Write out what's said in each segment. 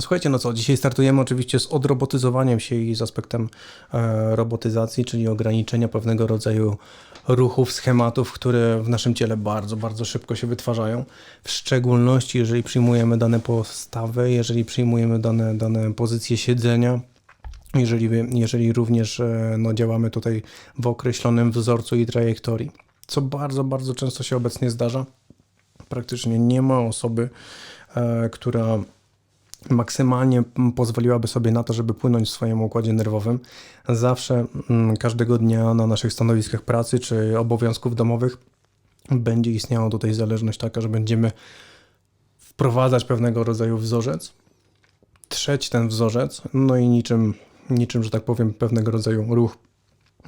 Słuchajcie, no co, dzisiaj startujemy oczywiście z odrobotyzowaniem się i z aspektem e, robotyzacji, czyli ograniczenia pewnego rodzaju ruchów, schematów, które w naszym ciele bardzo, bardzo szybko się wytwarzają. W szczególności, jeżeli przyjmujemy dane postawy, jeżeli przyjmujemy dane, dane pozycje siedzenia, jeżeli, jeżeli również e, no, działamy tutaj w określonym wzorcu i trajektorii, co bardzo, bardzo często się obecnie zdarza. Praktycznie nie ma osoby, e, która maksymalnie pozwoliłaby sobie na to, żeby płynąć w swoim układzie nerwowym. Zawsze, mm, każdego dnia na naszych stanowiskach pracy czy obowiązków domowych będzie istniała tutaj zależność taka, że będziemy wprowadzać pewnego rodzaju wzorzec, trzeć ten wzorzec, no i niczym, niczym, że tak powiem, pewnego rodzaju ruch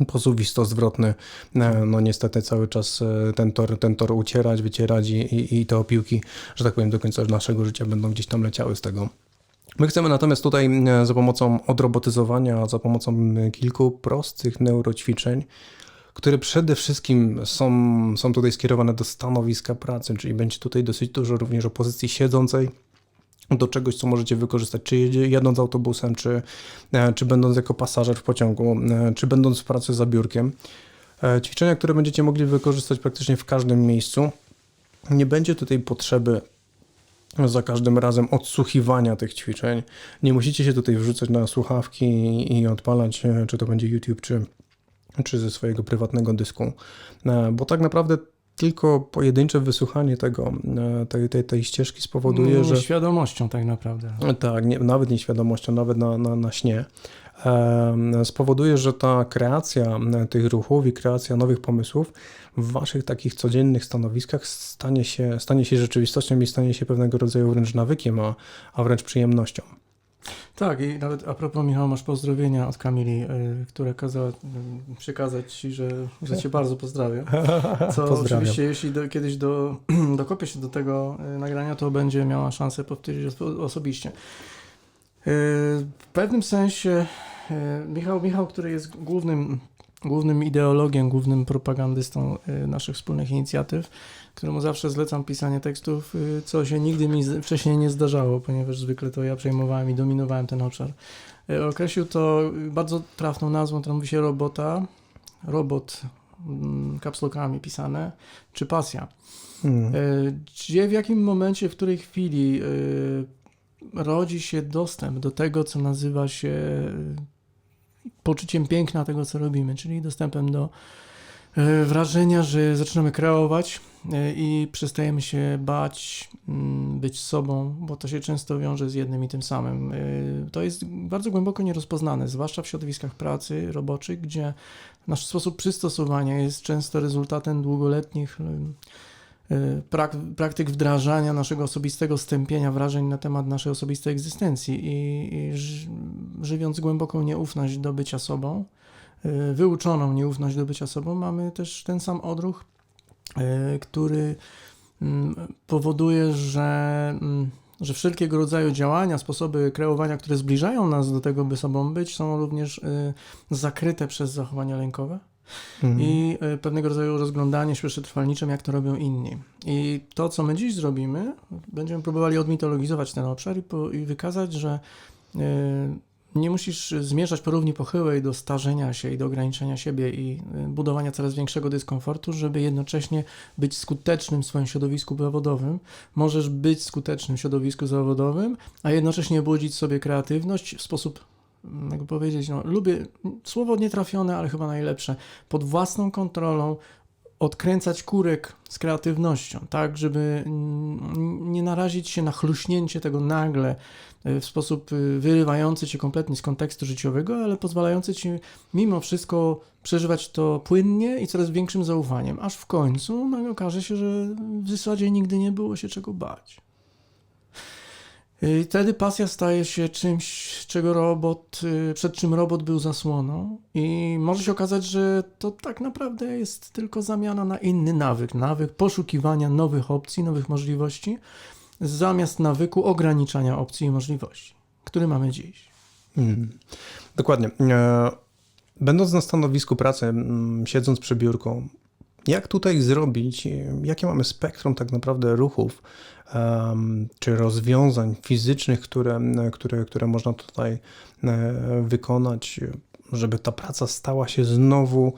posuwisto-zwrotny, e, no niestety cały czas e, ten tor, ten tor ucierać, wycierać i, i, i te opiłki, że tak powiem, do końca naszego życia będą gdzieś tam leciały z tego. My chcemy natomiast tutaj e, za pomocą odrobotyzowania, za pomocą kilku prostych neuroćwiczeń, które przede wszystkim są, są tutaj skierowane do stanowiska pracy, czyli będzie tutaj dosyć dużo również o pozycji siedzącej, do czegoś, co możecie wykorzystać, czy jadąc autobusem, czy, e, czy będąc jako pasażer w pociągu, e, czy będąc w pracy za biurkiem. E, ćwiczenia, które będziecie mogli wykorzystać praktycznie w każdym miejscu. Nie będzie tutaj potrzeby za każdym razem odsłuchiwania tych ćwiczeń. Nie musicie się tutaj wrzucać na słuchawki i odpalać, czy to będzie YouTube, czy, czy ze swojego prywatnego dysku, bo tak naprawdę tylko pojedyncze wysłuchanie tego, e, tej, tej, tej ścieżki spowoduje, no, że... Świadomością tak naprawdę. Tak, nie, nawet nieświadomością, nawet na, na, na śnie. Spowoduje, że ta kreacja tych ruchów i kreacja nowych pomysłów w waszych takich codziennych stanowiskach stanie się, stanie się rzeczywistością i stanie się pewnego rodzaju wręcz nawykiem, a, a wręcz przyjemnością. Tak, i nawet a propos Michał, masz pozdrowienia od Kamili, y, która kazała y, przekazać Ci, że, że Cię bardzo pozdrawiam. Co Pozdrawiam. oczywiście, jeśli do, kiedyś do, dokopię się do tego y, nagrania, to będzie miała szansę powtórzyć oso- osobiście. Y, w pewnym sensie Michał, Michał, który jest głównym, głównym ideologiem, głównym propagandystą y, naszych wspólnych inicjatyw, któremu zawsze zlecam pisanie tekstów, y, co się nigdy mi wcześniej nie zdarzało, ponieważ zwykle to ja przejmowałem i dominowałem ten obszar. Określił to bardzo trafną nazwą, to mówi się robota, robot mm, kapslokami pisane, czy pasja. Hmm. Gdzie, w jakim momencie, w której chwili rodzi się dostęp do tego, co nazywa się poczuciem piękna tego, co robimy, czyli dostępem do y, wrażenia, że zaczynamy kreować y, i przestajemy się bać mm, być sobą, bo to się często wiąże z jednym i tym samym. Y, To jest bardzo głęboko nierozpoznane, zwłaszcza w środowiskach pracy roboczych, gdzie nasz sposób przystosowania jest często rezultatem długoletnich praktyk wdrażania naszego osobistego stępienia wrażeń na temat naszej osobistej egzystencji i, i ży żywiąc głęboką nieufność do bycia sobą, y, wyuczoną nieufność do bycia sobą, mamy też ten sam odruch, y, który mm, powoduje, że, mm, że wszelkiego rodzaju działania, sposoby kreowania, które zbliżają nas do tego, by sobą być, są również y, zakryte przez zachowania lękowe Hmm. i y, pewnego rodzaju rozglądanie się przetrwalniczym, jak to robią inni. I to, co my dziś zrobimy, będziemy próbowali odmitologizować ten obszar i, po, i wykazać, że y, nie musisz zmierzać po równi pochyłej do starzenia się i do ograniczenia siebie i y, budowania coraz większego dyskomfortu, żeby jednocześnie być skutecznym w swoim środowisku zawodowym. Możesz być skutecznym w środowisku zawodowym, a jednocześnie budzić sobie kreatywność w sposób, jakby powiedzieć, no, lubię słowo nietrafione, ale chyba najlepsze, pod własną kontrolą odkręcać kurek z kreatywnością, tak, żeby mm, nie narazić się na chluśnięcie tego nagle y, w sposób y, wyrywający cię kompletnie z kontekstu życiowego, ale pozwalający ci mimo wszystko przeżywać to płynnie i coraz większym zaufaniem, aż w końcu nagle okaże się, że w zasadzie nigdy nie było się czego bać. I wtedy pasja staje się czymś, czego robot, y, przed czym robot był zasłoną, i może się okazać, że to tak naprawdę jest tylko zamiana na inny nawyk nawyk poszukiwania nowych opcji, nowych możliwości, zamiast nawyku ograniczania opcji i możliwości, który mamy dziś. Hmm. Dokładnie. E, Będąc na stanowisku pracy, mm, siedząc przy biurku, jak tutaj zrobić, jakie mamy spektrum tak naprawdę ruchów, czy rozwiązań fizycznych, które, które, które można tutaj e, wykonać, żeby ta praca stała się znowu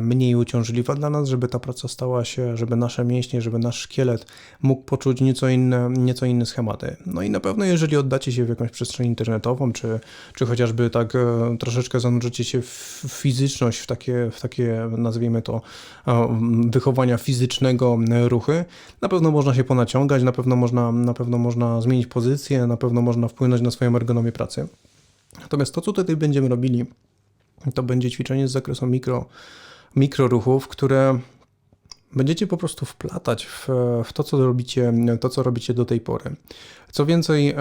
mniej uciążliwa dla nas, żeby ta praca stała się, żeby nasze mięśnie, żeby nasz szkielet mógł poczuć nieco inne, nieco inne schematy. No i na pewno, jeżeli oddacie się w jakąś przestrzeń internetową, czy, czy chociażby tak e, troszeczkę zanurzycie się w fizyczność, w takie, w takie nazwijmy to, e, wychowania fizycznego e, ruchy, na pewno można się ponaciągać, na pewno można, na pewno można zmienić pozycję, na pewno można wpłynąć na swoją ergonomię pracy. Natomiast to, co tutaj będziemy robili, to będzie ćwiczenie z zakresu mikro, mikroruchów, które będziecie po prostu wplatać w, w to, co robicie, to, co robicie do tej pory. Co więcej,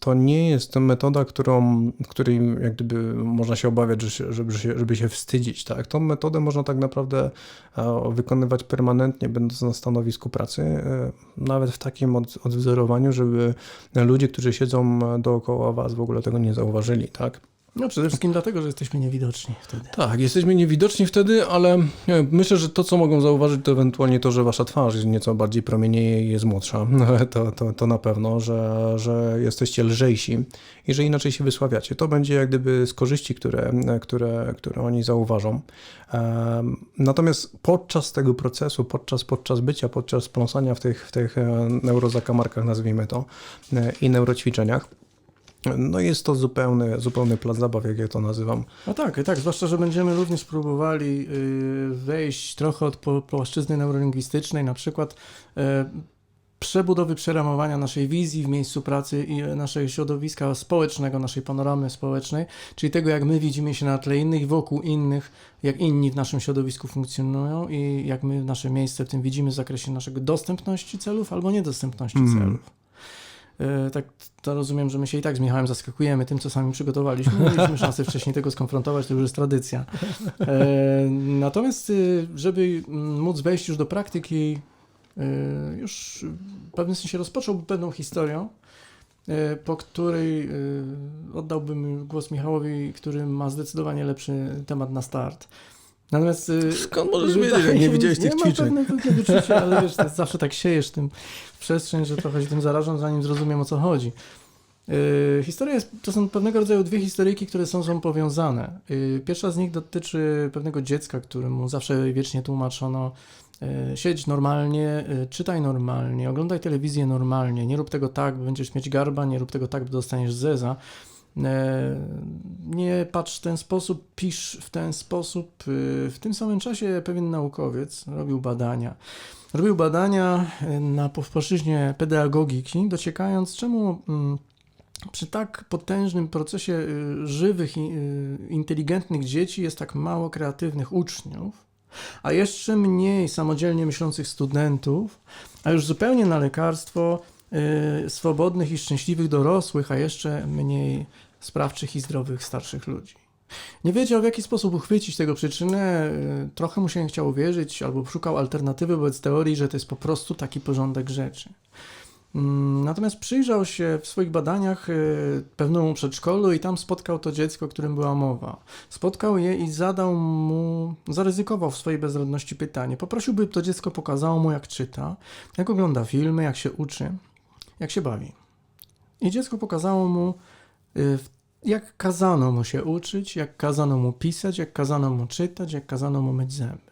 to nie jest metoda, którą, której jak gdyby można się obawiać, żeby, się, żeby się wstydzić. Tak? Tą metodę można tak naprawdę e, wykonywać permanentnie, będąc na stanowisku pracy, e, nawet w takim od, odwzorowaniu, żeby ludzie, którzy siedzą dookoła was w ogóle tego nie zauważyli. Tak? No przede wszystkim dlatego, że jesteśmy niewidoczni wtedy. Tak, jesteśmy niewidoczni wtedy, ale nie, myślę, że to, co mogą zauważyć, to ewentualnie to, że wasza twarz jest nieco bardziej promienieje i jest młodsza. To, to, to na pewno, że, że jesteście lżejsi i że inaczej się wysławiacie. To będzie jak gdyby z korzyści, które, które, które oni zauważą. Natomiast podczas tego procesu, podczas, podczas bycia, podczas pląsania w tych, w tych e, neurozakamarkach, nazwijmy to, e, i neuroćwiczeniach, no jest to zupełny, zupełny plac zabaw, jak ja to nazywam. No tak, tak, zwłaszcza, że będziemy również próbowali y, wejść trochę od płaszczyzny neurolingwistycznej, na przykład y, przebudowy, przeramowania naszej wizji w miejscu pracy i naszego środowiska społecznego, naszej panoramy społecznej, czyli tego, jak my widzimy się na tle innych, wokół innych, jak inni w naszym środowisku funkcjonują i jak my nasze miejsce w tym widzimy w zakresie naszego dostępności celów albo niedostępności Mm. celów. Tak, to rozumiem, że my się i tak z Michałem zaskakujemy tym, co sami przygotowaliśmy. Mieliśmy szansy wcześniej tego skonfrontować, to już jest tradycja. E, Natomiast, y, żeby mm, móc wejść już do praktyki, y, już w pewnym sensie rozpocząłbym pewną historią, y, po której y, oddałbym głos Michałowi, który ma zdecydowanie lepszy temat na start. Natomiast y, Skąd możesz wiedzieć, jak nie widziałeś tych ćwiczeń? Mam pewne, pewne wyczucie, ale wiesz, zawsze tak siejesz tym w przestrzeń, że trochę się tym zarażam, zanim zrozumiem o co chodzi. Yy, historia jest, to są pewnego rodzaju dwie historyjki, które są, są powiązane. Yy, pierwsza z nich dotyczy pewnego dziecka, któremu zawsze wiecznie tłumaczono yy, siedź normalnie, yy, czytaj normalnie, oglądaj telewizję normalnie, nie rób tego tak, bo będziesz mieć garba, nie rób tego tak, bo dostaniesz zeza. E, Nie patrz w ten sposób, pisz w ten sposób. Y, W tym samym czasie pewien naukowiec robił badania. Robił badania y, na płaszczyźnie pedagogiki, dociekając, czemu mm, przy tak potężnym procesie żywych inteligentnych dzieci jest tak mało kreatywnych uczniów, a jeszcze mniej samodzielnie myślących studentów, a już zupełnie na lekarstwo swobodnych i szczęśliwych dorosłych, a jeszcze mniej sprawczych i zdrowych starszych ludzi. Nie wiedział, w jaki sposób uchwycić tego przyczynę, y, trochę mu się nie chciało wierzyć, albo szukał alternatywy wobec teorii, że to jest po prostu taki porządek rzeczy. Mm, Natomiast przyjrzał się w swoich badaniach y, pewnemu przedszkolu i tam spotkał to dziecko, o którym była mowa. Spotkał je i zadał mu, zaryzykował w swojej bezrodności pytanie. Poprosił, by to dziecko pokazało mu, jak czyta, jak ogląda filmy, jak się uczy, jak się bawi. I dziecko pokazało mu, y, jak kazano mu się uczyć, jak kazano mu pisać, jak kazano mu czytać, jak kazano mu myć zęby.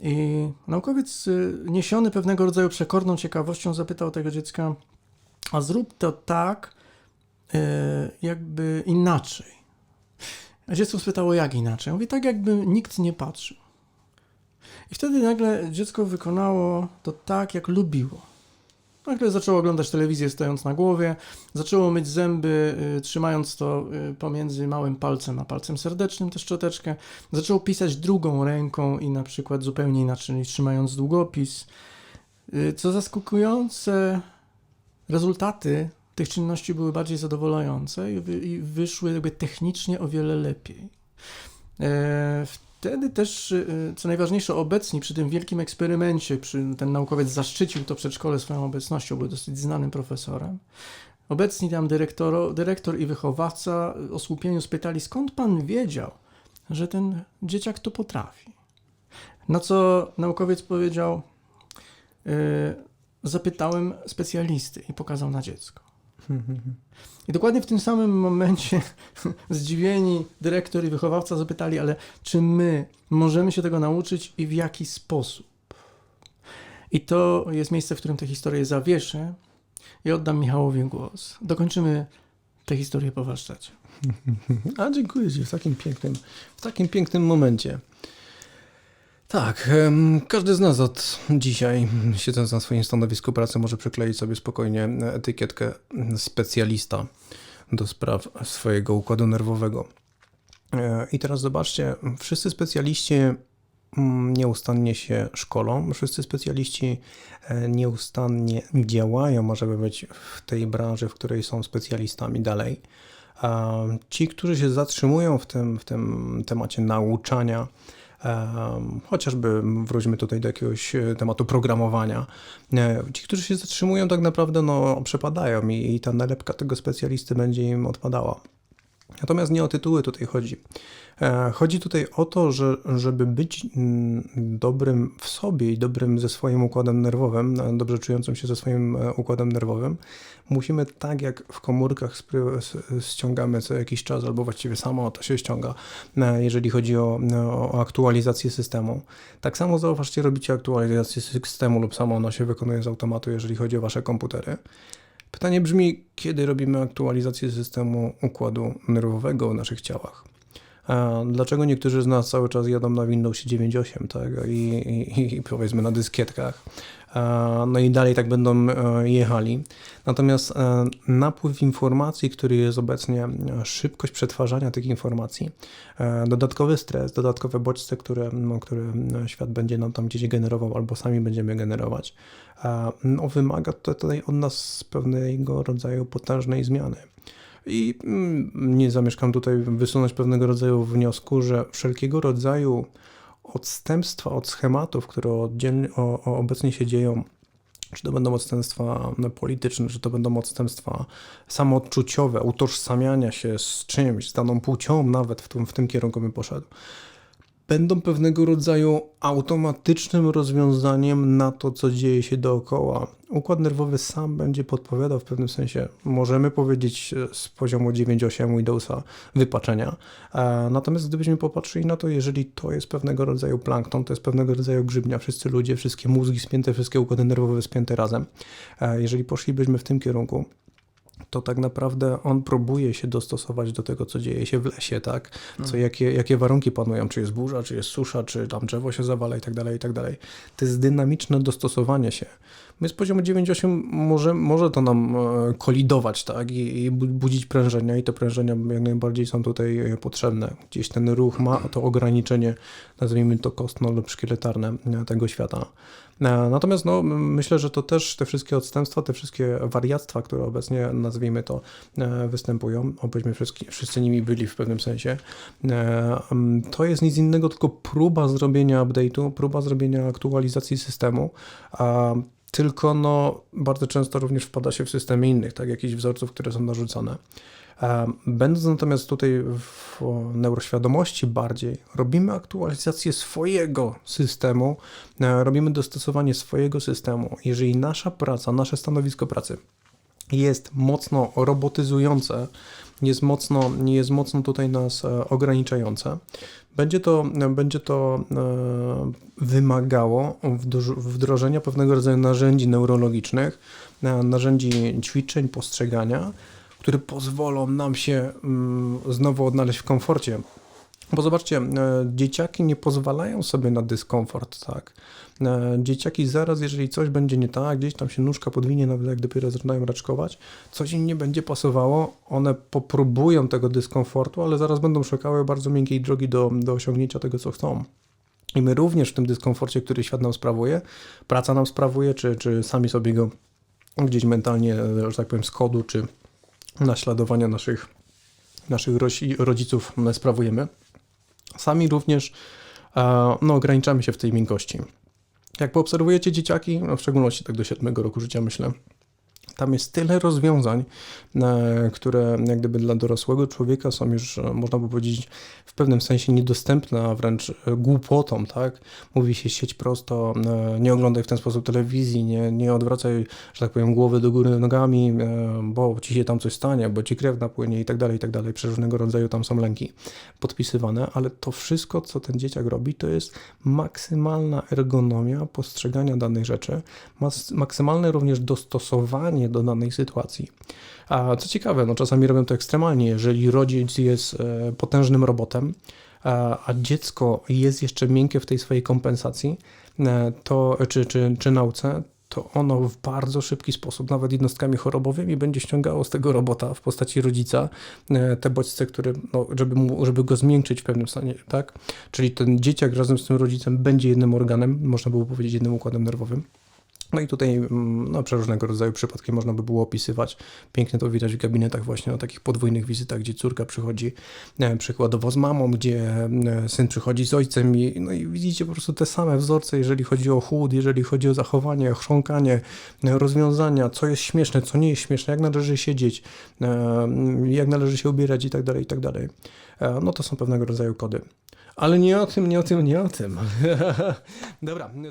I naukowiec, y, niesiony pewnego rodzaju przekorną ciekawością, zapytał tego dziecka: A zrób to tak, y, jakby inaczej. A dziecko spytało, jak inaczej? Mówi, tak jakby nikt nie patrzył. I wtedy nagle dziecko wykonało to tak, jak lubiło. Nagle zaczęło oglądać telewizję stojąc na głowie, zaczęło myć zęby, y, trzymając to y, pomiędzy małym palcem a palcem serdecznym, tę szczoteczkę. Zaczęło pisać drugą ręką i na przykład zupełnie inaczej, trzymając długopis. Y, Co zaskakujące, rezultaty tych czynności były bardziej zadowalające i, wy, i wyszły jakby technicznie o wiele lepiej. E, Wtedy też, y, co najważniejsze, obecni przy tym wielkim eksperymencie, przy, ten naukowiec zaszczycił to przedszkole swoją obecnością, był dosyć znanym profesorem. Obecni tam dyrektor, dyrektor i wychowawca o słupieniu spytali, skąd pan wiedział, że ten dzieciak to potrafi. Na co naukowiec powiedział, yy, zapytałem specjalisty i pokazał na dziecko. I dokładnie w tym samym momencie zdziwieni dyrektor i wychowawca zapytali, ale czy my możemy się tego nauczyć i w jaki sposób? I to jest miejsce, w którym tę historię zawieszę i oddam Michałowi głos. Dokończymy tę historię po warsztacie. A dziękuję Ci w takim pięknym, w takim pięknym momencie. Tak, każdy z nas od dzisiaj, siedząc na swoim stanowisku pracy, może przykleić sobie spokojnie etykietkę specjalista do spraw swojego układu nerwowego. E, I teraz zobaczcie, wszyscy specjaliści mm, nieustannie się szkolą, wszyscy specjaliści e, nieustannie działają, żeby być w tej branży, w której są specjalistami dalej. Ci, którzy się zatrzymują w tym, w tym temacie nauczania, chociażby wróćmy tutaj do jakiegoś e, tematu programowania, e, ci, którzy się zatrzymują, tak naprawdę no, przepadają i, i ta nalepka tego specjalisty będzie im odpadała. Natomiast nie o tytuły tutaj chodzi. E, Chodzi tutaj o to, że żeby być mm, dobrym w sobie i dobrym ze swoim układem nerwowym, e, dobrze czującym się ze swoim e, układem nerwowym, musimy tak jak w komórkach ściągamy co jakiś czas, albo właściwie samo to się ściąga, e, jeżeli chodzi o, o aktualizację systemu. Tak samo zauważcie, robicie aktualizację systemu lub samo ono się wykonuje z automatu, jeżeli chodzi o wasze komputery. Pytanie brzmi, kiedy robimy aktualizację systemu układu nerwowego w naszych ciałach? Dlaczego niektórzy z nas cały czas jadą na Windowsie 9.8 tak? I, i, i powiedzmy na dyskietkach? No i dalej tak będą e, jechali. Natomiast e, napływ informacji, który jest obecnie, e, szybkość przetwarzania tych informacji, dodatkowy stres, dodatkowe bodźce, które, no, które świat będzie nam tam gdzieś generował albo sami będziemy generować, no, wymaga tutaj od nas pewnego rodzaju potężnej zmiany. I mm, nie zamieszkam tutaj wysunąć pewnego rodzaju wniosku, że wszelkiego rodzaju odstępstwa od schematów, które obecnie się dzieją, czy to będą odstępstwa polityczne, czy to będą odstępstwa samoodczuciowe, utożsamiania się z czymś, z daną płcią nawet w tym, w tym kierunku bym poszedł, będą pewnego rodzaju automatycznym rozwiązaniem na to, co dzieje się dookoła. Układ nerwowy sam będzie podpowiadał w pewnym sensie, możemy powiedzieć e, z poziomu 9.8 Windowsa wypaczenia. E, Natomiast gdybyśmy popatrzyli na to, jeżeli to jest pewnego rodzaju plankton, to jest pewnego rodzaju grzybnia, wszyscy ludzie, wszystkie mózgi spięte, wszystkie układy nerwowe spięte razem, e, jeżeli poszlibyśmy w tym kierunku, to tak naprawdę on próbuje się dostosować do tego, co dzieje się w lesie, tak? Co, jakie, jakie warunki panują, czy jest burza, czy jest susza, czy tam drzewo się zawala i tak dalej, i tak dalej. To jest dynamiczne dostosowanie się. My z poziomu 9.8 może, może to nam e, kolidować, tak? I, I bu- budzić prężenia i te prężenia jak najbardziej są tutaj e, potrzebne. Gdzieś ten ruch ma to ograniczenie, nazwijmy to kostno lub szkieletarne e, tego świata. Natomiast no, myślę, że to też te wszystkie odstępstwa, te wszystkie wariactwa, które obecnie, nazwijmy to, e, występują, obyśmy wszyscy, wszyscy nimi byli w pewnym sensie, e, to jest nic innego, tylko próba zrobienia update'u, próba zrobienia aktualizacji systemu, tylko no, bardzo często również wpada się w systemy innych, tak, jakichś wzorców, które są narzucone. E, Będąc natomiast tutaj w neuroświadomości bardziej, robimy aktualizację swojego systemu, robimy dostosowanie swojego systemu. Jeżeli nasza praca, nasze stanowisko pracy jest mocno robotyzujące, jest mocno, jest mocno tutaj nas e, ograniczające, będzie to, będzie to e, wymagało wdroż- wdrożenia pewnego rodzaju narzędzi neurologicznych, narzędzi ćwiczeń, postrzegania, które pozwolą nam się mm, znowu odnaleźć w komforcie. Bo zobaczcie, e, dzieciaki nie pozwalają sobie na dyskomfort, tak? E, Dzieciaki zaraz, jeżeli coś będzie nie tak, gdzieś tam się nóżka podwinie, nawet jak dopiero zaczynają raczkować, coś im nie będzie pasowało, one popróbują tego dyskomfortu, ale zaraz będą szukały bardzo miękkiej drogi do, do osiągnięcia tego, co chcą. I my również w tym dyskomforcie, który świat nam sprawuje, praca nam sprawuje, czy, czy sami sobie go gdzieś mentalnie, że tak powiem, z kodu, czy naśladowania naszych, naszych rodziców sprawujemy, sami również e, no, ograniczamy się w tej miękkości. Jak poobserwujecie dzieciaki, no w szczególności tak do siódmego roku życia myślę, Tam jest tyle rozwiązań, które jak gdyby dla dorosłego człowieka są już, e, można by powiedzieć, w pewnym sensie niedostępne, a wręcz e, głupotą, tak? Mówi się sieć prosto, e, nie oglądaj w ten sposób telewizji, nie, nie odwracaj, że tak powiem, głowy do góry nogami, bo ci się tam coś stanie, bo ci krew napłynie i tak dalej, i tak dalej. Przeróżnego rodzaju tam są lęki podpisywane, ale to wszystko, co ten dzieciak robi, to jest maksymalna ergonomia postrzegania danej rzeczy, maksymalne również dostosowanie do danej sytuacji. A co ciekawe, no czasami robią to ekstremalnie, jeżeli rodzic jest e, potężnym robotem, a, dziecko jest jeszcze miękkie w tej swojej kompensacji, e, to, czy, czy, czy nauce, to ono w bardzo szybki sposób, nawet jednostkami chorobowymi, będzie ściągało z tego robota w postaci rodzica e, te bodźce, które, no, żeby, mu, żeby go zmiękczyć w pewnym stanie, tak? Czyli ten dzieciak razem z tym rodzicem będzie jednym organem, można by powiedzieć jednym układem nerwowym. No i tutaj mm, no, przeróżnego rodzaju przypadki można by było opisywać. Pięknie to widać w gabinetach właśnie na takich podwójnych wizytach, gdzie córka przychodzi e, przykładowo z mamą, gdzie e, syn przychodzi z ojcem i, no i widzicie po prostu te same wzorce, jeżeli chodzi o chłód, jeżeli chodzi o zachowanie, chrząkanie, e, rozwiązania, co jest śmieszne, co nie jest śmieszne, jak należy siedzieć, e, jak należy się ubierać i tak dalej, i tak dalej. No to są pewnego rodzaju kody. Ale nie o tym, nie o tym, nie o tym. Dobra, słuchaj.